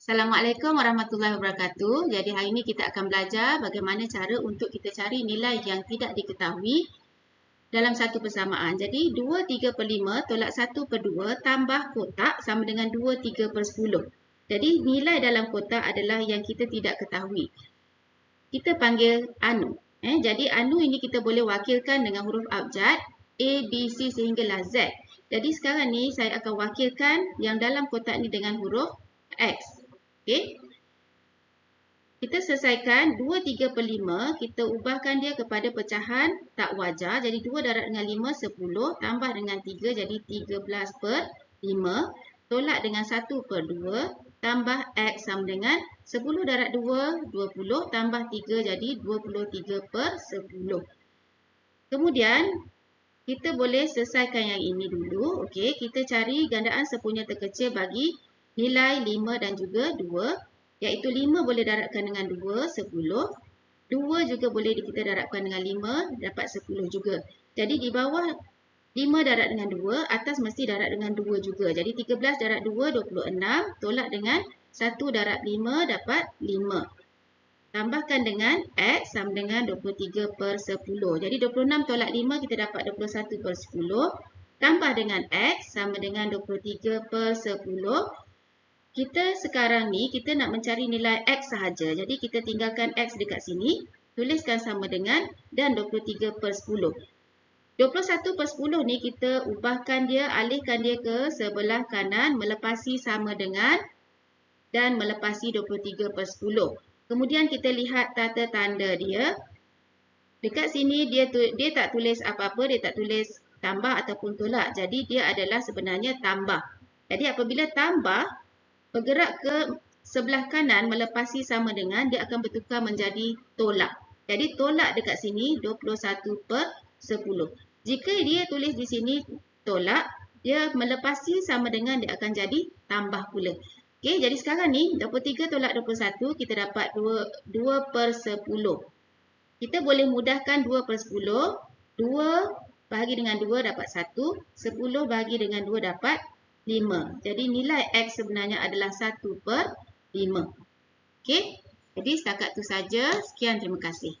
Assalamualaikum warahmatullahi wabarakatuh. Jadi hari ini kita akan belajar bagaimana cara untuk kita cari nilai yang tidak diketahui dalam satu persamaan. Jadi 2 3 per 5 tolak 1 per 2 tambah kotak sama dengan 2 3 per 10. Jadi nilai dalam kotak adalah yang kita tidak ketahui. Kita panggil anu. Eh, jadi anu ini kita boleh wakilkan dengan huruf abjad A, B, C sehinggalah Z. Jadi sekarang ni saya akan wakilkan yang dalam kotak ni dengan huruf X. Okey. Kita selesaikan 2 3 per 5. Kita ubahkan dia kepada pecahan tak wajar. Jadi 2 darab dengan 5, 10. Tambah dengan 3, jadi 13 per 5. Tolak dengan 1 per 2. Tambah X sama dengan 10 darab 2, 20. Tambah 3, jadi 23 per 10. Kemudian, kita boleh selesaikan yang ini dulu. Okey, kita cari gandaan sepunya terkecil bagi nilai 5 dan juga 2 iaitu 5 boleh darabkan dengan 2 10 2 juga boleh kita darabkan dengan 5 dapat 10 juga. Jadi di bawah 5 darab dengan 2 atas mesti darab dengan 2 juga. Jadi 13 darab 2 26 tolak dengan 1 darab 5 dapat 5 tambahkan dengan X sama dengan 23 per 10 jadi 26 tolak 5 kita dapat 21 per 10 tambah dengan X sama dengan 23 per 10 kita sekarang ni kita nak mencari nilai X sahaja. Jadi kita tinggalkan X dekat sini. Tuliskan sama dengan dan 23 per 10. 21 per 10 ni kita ubahkan dia, alihkan dia ke sebelah kanan melepasi sama dengan dan melepasi 23 per 10. Kemudian kita lihat tata tanda dia. Dekat sini dia tu, dia tak tulis apa-apa, dia tak tulis tambah ataupun tolak. Jadi dia adalah sebenarnya tambah. Jadi apabila tambah, bergerak ke sebelah kanan melepasi sama dengan dia akan bertukar menjadi tolak. Jadi tolak dekat sini 21 per 10. Jika dia tulis di sini tolak, dia melepasi sama dengan dia akan jadi tambah pula. Okey, jadi sekarang ni 23 tolak 21 kita dapat 2, 2 per 10. Kita boleh mudahkan 2 per 10. 2 bahagi dengan 2 dapat 1. 10 bahagi dengan 2 dapat 5. Jadi nilai X sebenarnya adalah 1 per 5. Okey. Jadi setakat itu saja. Sekian terima kasih.